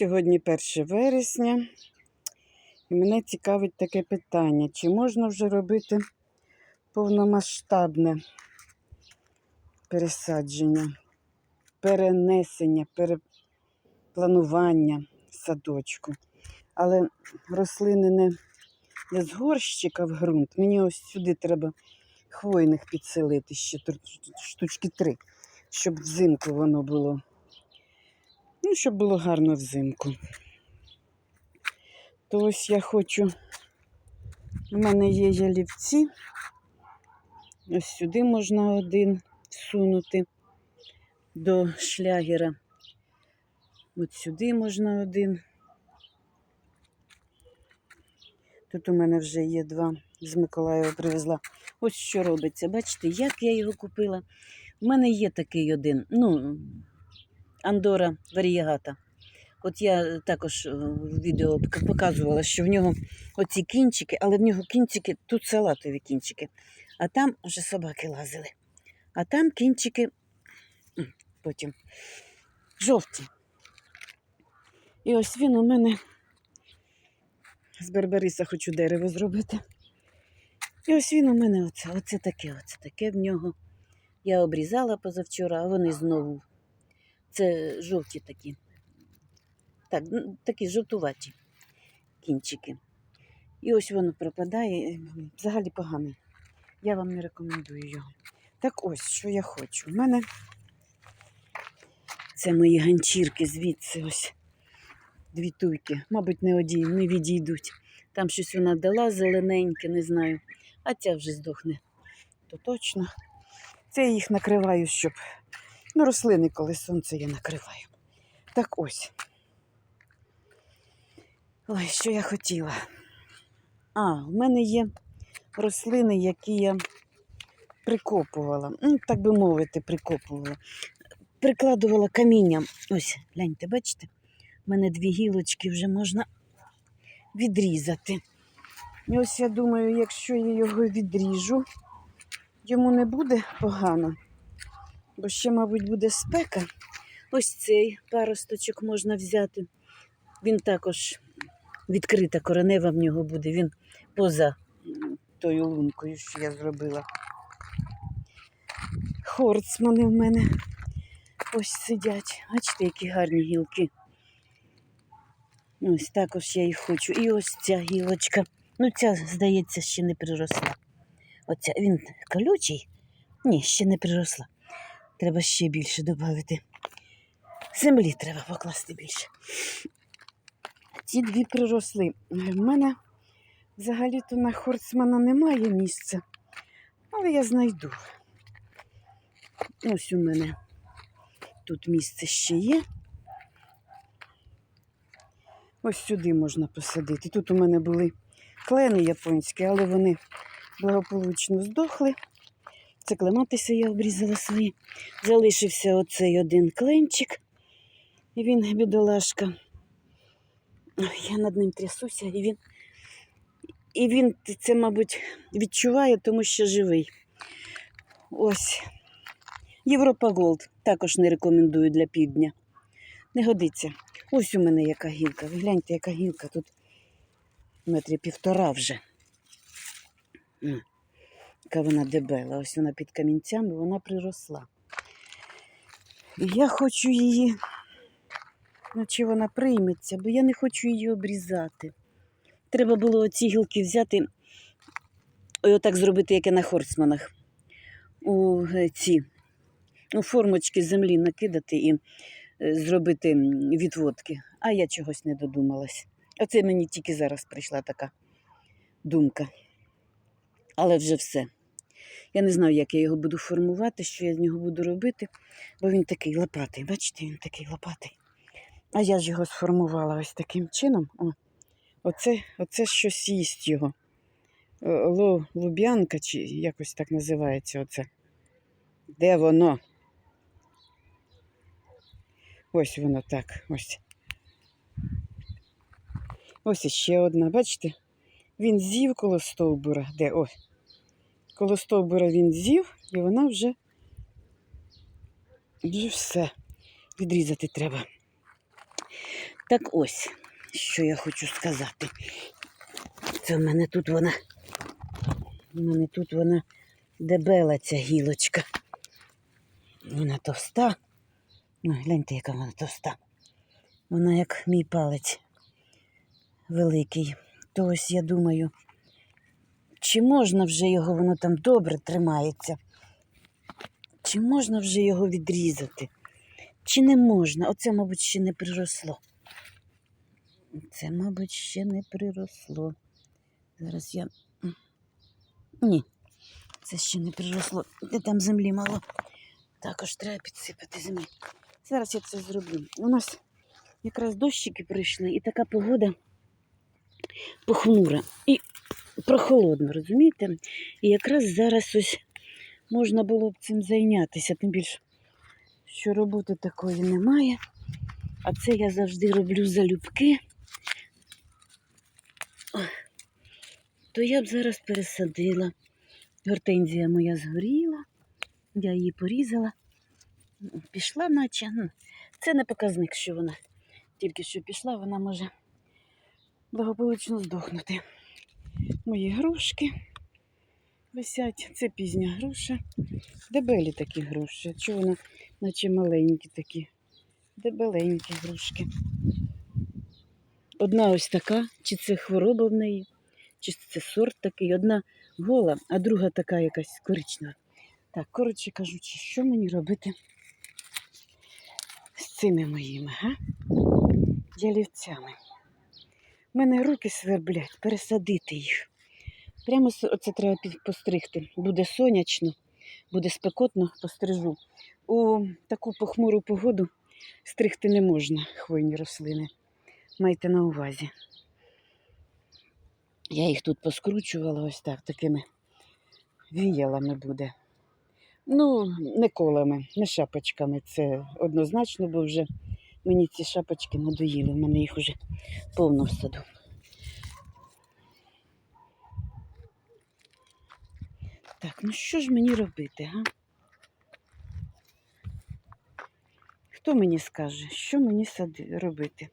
Сьогодні 1 вересня. І мене цікавить таке питання: чи можна вже робити повномасштабне пересадження, перенесення, перепланування садочку. Але рослини не, не з горщика в ґрунт. Мені ось сюди треба хвойних підселити ще штучки три, щоб взимку воно було. Ну, щоб було гарно взимку. То ось я хочу. У мене є ялівці. Ось сюди можна один всунути до шлягера. От сюди можна один. Тут у мене вже є два з Миколаєва привезла. Ось що робиться. Бачите, як я його купила. У мене є такий один. Ну, Андора варієгата. От я також е, в відео показувала, що в нього оці кінчики, але в нього кінчики, тут салатові кінчики, а там вже собаки лазили. А там кінчики потім жовті. І ось він у мене з Бербериса хочу дерево зробити. І ось він у мене оце, оце таке, оце таке в нього. Я обрізала позавчора, а вони знову. Це жовті такі. Так, такі жовтуваті кінчики. І ось воно пропадає. Взагалі поганий. Я вам не рекомендую його. Так ось, що я хочу. У мене це мої ганчірки звідси ось. Дві туйки. Мабуть, не оді, не відійдуть. Там щось вона дала зелененьке, не знаю. А ця вже здохне. То точно. Це я їх накриваю, щоб. Ну, рослини, коли сонце я накриваю. Так ось. Ой, що я хотіла. А, в мене є рослини, які я прикопувала. Ну, так би мовити, прикопувала. Прикладувала камінням. Ось, гляньте, бачите? У мене дві гілочки вже можна відрізати. І ось я думаю, якщо я його відріжу, йому не буде погано, бо ще, мабуть, буде спека. Ось цей паросточок можна взяти. Він також відкрита коренева в нього буде, він поза тою лункою, що я зробила. Хорцмани в мене ось сидять. Бачите, які гарні гілки. Ось також я їх хочу. І ось ця гілочка. Ну, ця, здається, ще не приросла. Оця він колючий? Ні, ще не приросла. Треба ще більше додати. Землі треба покласти більше. Ці дві приросли. В мене взагалі-то на Хорцмана немає місця, але я знайду. Ось у мене тут місце ще є. Ось сюди можна посадити. Тут у мене були клени японські, але вони благополучно здохли. Це клематися я обрізала свої. Залишився оцей один кленчик. І він, бідолашка, я над ним трясуся, і він, і він це, мабуть, відчуває, тому що живий. Ось. Європа Голд також не рекомендую для півдня. Не годиться. Ось у мене яка гілка. Ви гляньте, яка гілка тут метрів півтора вже. Яка вона дебела. Ось вона під камінцями, вона приросла. І я хочу її, ну чи вона прийметься, бо я не хочу її обрізати. Треба було оці гілки взяти і отак зробити, як і на хорцманах. У е, ці у формочки землі накидати і е, зробити відводки. А я чогось не додумалась. Оце мені тільки зараз прийшла така думка. Але вже все. Я не знаю, як я його буду формувати, що я з нього буду робити, бо він такий лопатий. Бачите, він такий лопатий. А я ж його сформувала ось таким чином. О, оце, оце щось їсть його. Е, луб'янка, чи якось так називається оце. Де воно? Ось воно так. Ось. Ось іще одна. Бачите? Він з'їв коло стовбура. Де? Ось. Коло стовбура він з'їв, і вона вже, вже все. Відрізати треба. Так ось, що я хочу сказати. Це в мене тут вона. У мене тут вона дебела ця гілочка. Вона товста. Ну, гляньте, яка вона товста. Вона як мій палець великий. То ось я думаю, чи можна вже його, воно там добре тримається? Чи можна вже його відрізати? Чи не можна? Оце, мабуть, ще не приросло. Це, мабуть, ще не приросло. Зараз я. Ні, це ще не приросло. Де там землі мало. Також треба підсипати землі. Зараз я це зроблю. У нас якраз дощики прийшли, і така погода похмура і прохолодна, розумієте? І якраз зараз ось можна було б цим зайнятися, тим більше, що роботи такої немає. А це я завжди роблю залюбки. То я б зараз пересадила. Гортензія моя згоріла, я її порізала. Пішла, наче. ну, Це не показник, що вона тільки що пішла, вона може благополучно здохнути. Мої грушки висять. Це пізня груша. Дебелі такі груші. Чого вона, наче маленькі такі. Дебеленькі грушки. Одна ось така, чи це хвороба в неї, чи це сорт такий. Одна гола, а друга така якась коричнева. Так, коротше кажучи, що мені робити з цими моїми, га? ялівцями. У мене руки сверблять, пересадити їх. Прямо оце треба постригти. Буде сонячно, буде спекотно, пострижу. У таку похмуру погоду стригти не можна хвойні рослини. Майте на увазі. Я їх тут поскручувала ось так, такими віялами буде. Ну, не колами, не шапочками. Це однозначно, бо вже мені ці шапочки надоїли. в мене їх уже повно в саду. Так, ну що ж мені робити, га? Хто мені скаже, що мені сади робити?